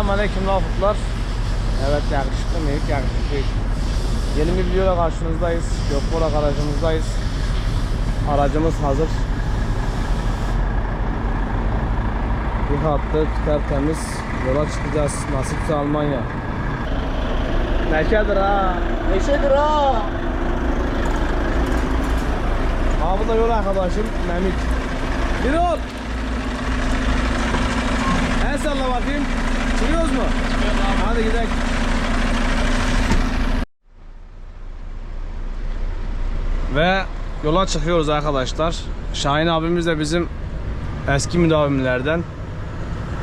Selamünaleyküm Rafıklar. Evet yakışıklı mıyık? Yakışıklıyız. Yeni bir videoyla karşınızdayız. Gökborak aracımızdayız. Aracımız hazır. Bir hattık tertemiz. Yola çıkacağız. Nasipse Almanya. Neşedir ha. Neşedir ha. Bu da yol arkadaşım Memik. Bir ol. El salla bakayım. Çıkıyoruz mu? Hadi gidelim. Ve yola çıkıyoruz arkadaşlar. Şahin abimiz de bizim eski müdavimlerden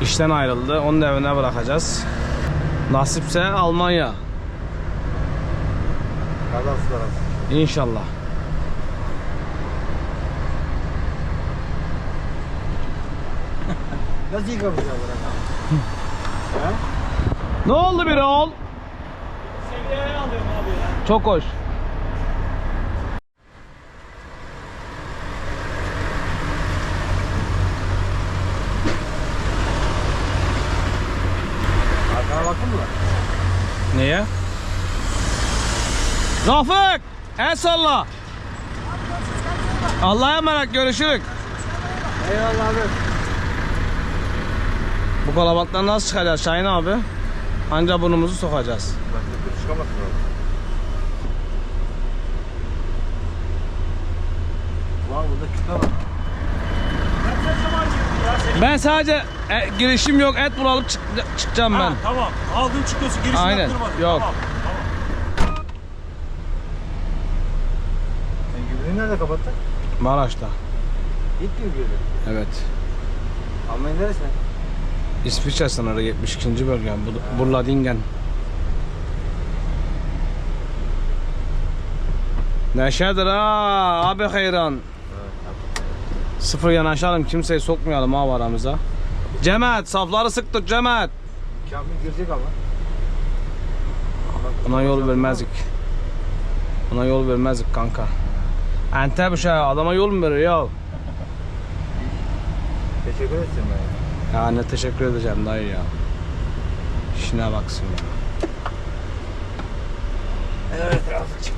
işten ayrıldı. Onun evine bırakacağız. Nasipse Almanya. Arası. İnşallah. Nasıl yıkamayacağız bunu? He? Ne oldu bir oğul? Seviyeye alıyorum abi ya. Çok hoş. Arkana baktın mı? Neye? Rafık! El salla. Allah'a emanet görüşürük. Eyvallah abi. Bu kalabalıktan nasıl çıkacağız Şahin abi? Anca burnumuzu sokacağız. Çıkamazsın abi. Var burada var. Ben sadece e, girişim yok et bulalıp çık- çıkacağım ben. Ha, tamam. Aldın çıkıyorsun. Girişini Aynen, yaptırmadın. yok. Tamam. Sen gübreyi nerede kapattın? Maraş'ta. Mi gübre? Evet. Almanya neresi? İsviçre sınırı 72. bölge. Bu- Burladingen. Neşedir ha abi hayran. Sıfır yanaşalım kimseyi sokmayalım abi aramıza. Cemet safları sık tut Cemet. Kamil girecek ama. Ona yol vermezdik. Ona yol vermezdik kanka. Bir şey adama yol mu veriyor ya? Teşekkür etsin ben ya. Ya ne teşekkür edeceğim dayı ya. İşine baksın ya. Evet Rafıkçım.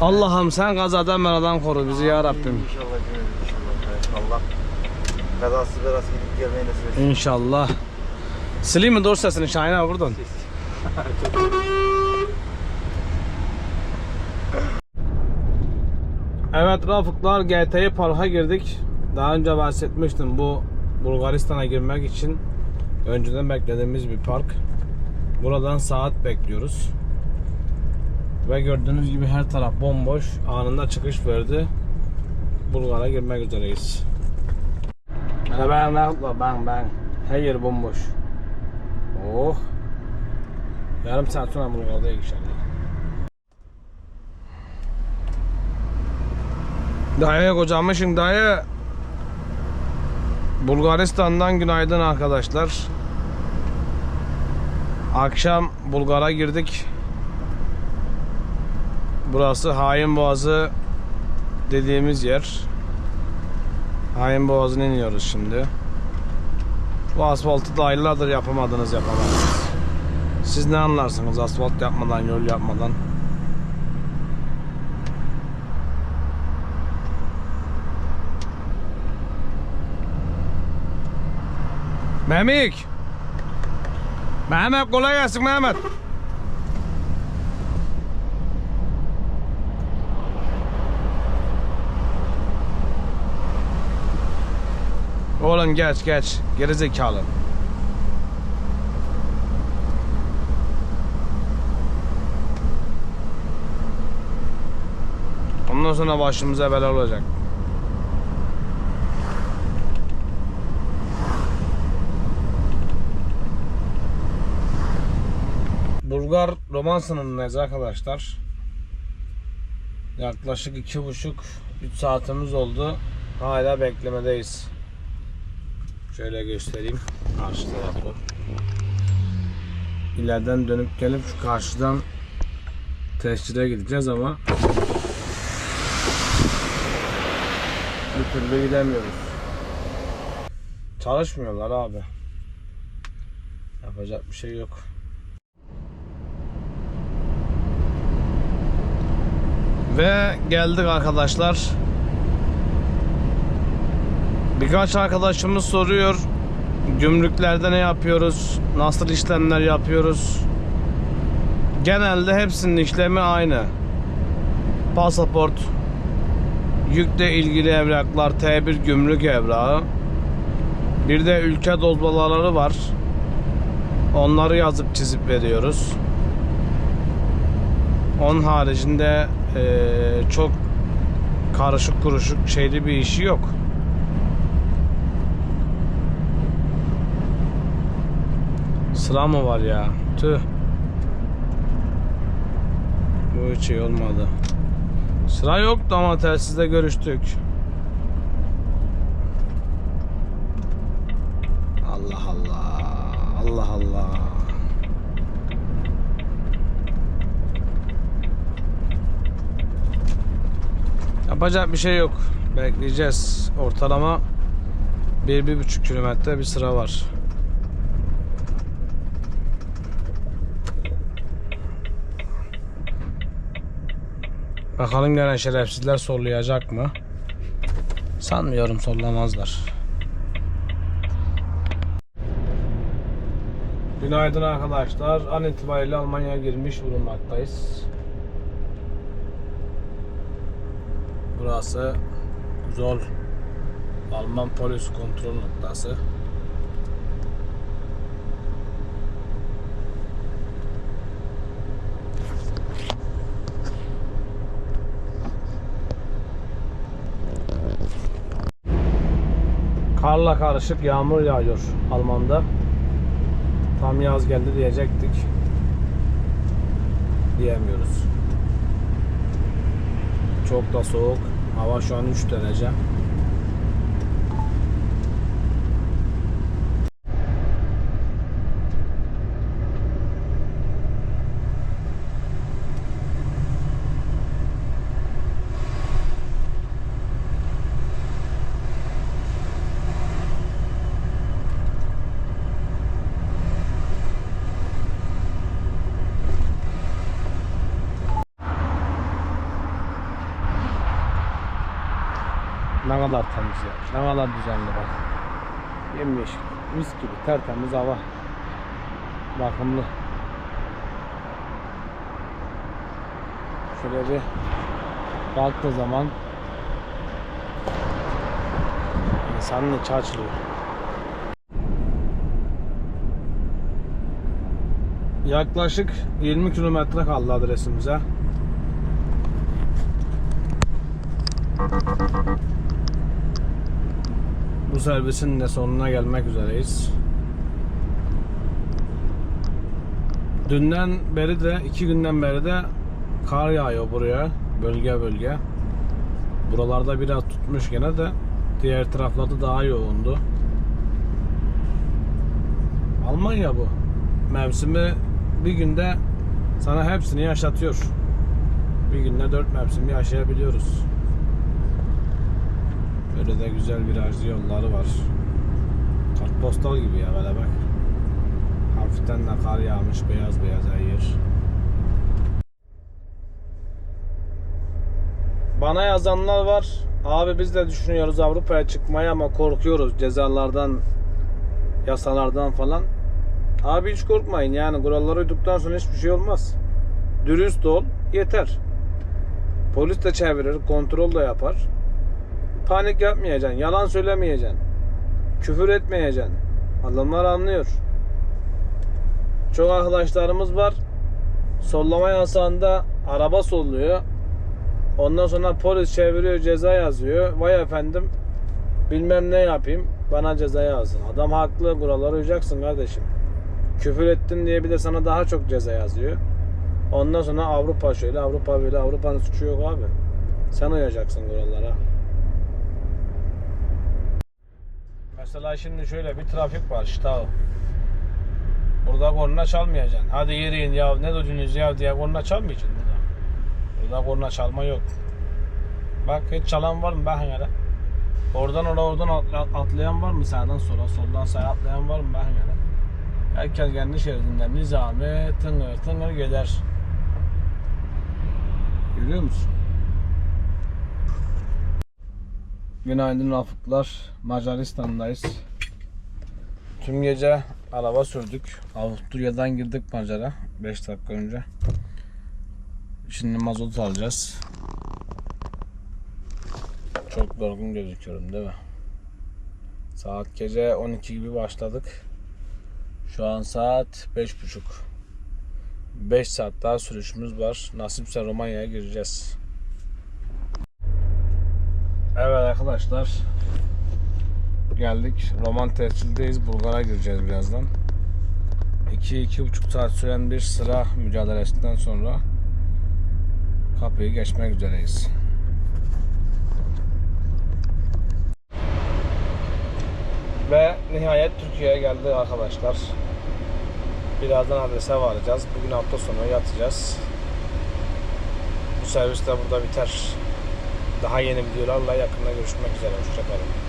Allah'ım sen kazadan beladan koru bizi ya Rabbim. İnşallah cümle inşallah. Allah kazasız belasız gidip gelmeyi nasip etsin. İnşallah. Sileyim mi dur sesini Şahin abi buradan? Evet Rafıklar GT'yi parka girdik. Daha önce bahsetmiştim bu Bulgaristan'a girmek için önceden beklediğimiz bir park. Buradan saat bekliyoruz. Ve gördüğünüz gibi her taraf bomboş. Anında çıkış verdi. Bulgar'a girmek üzereyiz. Ben ben ben ben. Her yer bomboş. Oh. Yarım saat sonra Bulgar'dayız inşallah. Dayı kocamışım dayı. Bulgaristan'dan günaydın arkadaşlar. Akşam Bulgar'a girdik. Burası Hain Boğazı dediğimiz yer. Hain Boğazı'na iniyoruz şimdi. Bu asfaltı da aylardır yapamadınız yapamadınız. Siz ne anlarsınız asfalt yapmadan, yol yapmadan? Memik. Mehmet kolay gelsin Mehmet. Oğlum geç geç. Geri zekalı. Ondan sonra başımıza bela olacak. Bulgar roman sınırındayız arkadaşlar. Yaklaşık iki buçuk üç saatimiz oldu. Hala beklemedeyiz. Şöyle göstereyim karşı tarafı. İleriden dönüp gelip şu karşıdan tescile gideceğiz ama bir türlü gidemiyoruz. Çalışmıyorlar abi. Yapacak bir şey yok. Ve geldik arkadaşlar. Birkaç arkadaşımız soruyor. Gümrüklerde ne yapıyoruz? Nasıl işlemler yapıyoruz? Genelde hepsinin işlemi aynı. Pasaport, yükle ilgili evraklar, T1 gümrük evrağı. Bir de ülke dozbalaları var. Onları yazıp çizip veriyoruz. Onun haricinde eee, çok karışık kuruşuk şeyli bir işi yok. Sıra mı var ya? Tüh. Bu hiç iyi olmadı. Sıra yoktu ama telsizde görüştük. Allah Allah. Allah Allah. Yapacak bir şey yok. Bekleyeceğiz. Ortalama 1-1,5 kilometre bir sıra var. Bakalım gelen şerefsizler sollayacak mı? Sanmıyorum sollamazlar. Günaydın arkadaşlar. An itibariyle Almanya'ya girmiş bulunmaktayız. Burası Zol Alman polis kontrol noktası. Karla karışık yağmur yağıyor Alman'da. Tam yaz geldi diyecektik. Diyemiyoruz. Çok da soğuk. Hava şu an 3 derece. Kadar temiz ya. Kadar düzenli bak. Yemyeşil. Mis gibi tertemiz hava. Bakımlı. Şöyle bir baktığı zaman insanın içi açılıyor. Yaklaşık 20 kilometre kaldı adresimize. Bu servisin de sonuna gelmek üzereyiz. Dünden beri de iki günden beri de kar yağıyor buraya bölge bölge. Buralarda biraz tutmuş gene de diğer taraflarda daha yoğundu. Almanya bu. Mevsimi bir günde sana hepsini yaşatıyor. Bir günde dört mevsimi yaşayabiliyoruz. Böyle de güzel virajlı yolları var. Kartpostal gibi ya böyle bak. Hafiften de kar yağmış beyaz beyaz her yer. Bana yazanlar var. Abi biz de düşünüyoruz Avrupa'ya çıkmayı ama korkuyoruz cezalardan, yasalardan falan. Abi hiç korkmayın yani kurallara uyduktan sonra hiçbir şey olmaz. Dürüst ol yeter. Polis de çevirir, kontrol da yapar. Panik yapmayacaksın, yalan söylemeyeceksin. Küfür etmeyeceksin. Adamlar anlıyor. Çok arkadaşlarımız var. Sollama yasağında araba solluyor. Ondan sonra polis çeviriyor, ceza yazıyor. Vay efendim bilmem ne yapayım bana ceza yazın. Adam haklı kurallara uyacaksın kardeşim. Küfür ettin diye bir de sana daha çok ceza yazıyor. Ondan sonra Avrupa şöyle, Avrupa böyle, Avrupa'nın suçu yok abi. Sen uyacaksın kurallara. Mesela şimdi şöyle bir trafik var Stau. Burada korna çalmayacaksın. Hadi yürüyün ya ne dediniz ya diye korna çalmayacaksın burada. Burada korna çalma yok. Bak hiç çalan var mı bakın hele. Oradan oraya oradan atla- atlayan var mı sağdan sola soldan sağa atlayan var mı bakın hele. Herkes kendi şeridinden nizami tıngır tıngır gider. Görüyor musun? Günaydın Rafıklar. Macaristan'dayız. Tüm gece araba sürdük. Avusturya'dan girdik Macar'a 5 dakika önce. Şimdi mazot alacağız. Çok yorgun gözüküyorum değil mi? Saat gece 12 gibi başladık. Şu an saat 5.30. 5 saat daha sürüşümüz var. Nasipse Romanya'ya gireceğiz. Evet arkadaşlar. Geldik. Roman tescildeyiz. Bulgar'a gireceğiz birazdan. 2-2,5 saat süren bir sıra mücadelesinden sonra kapıyı geçmek üzereyiz. Ve nihayet Türkiye'ye geldi arkadaşlar. Birazdan adrese varacağız. Bugün hafta sonu yatacağız. Bu servis de burada biter. Daha yeni videolarla yakında görüşmek üzere. Hoşçakalın.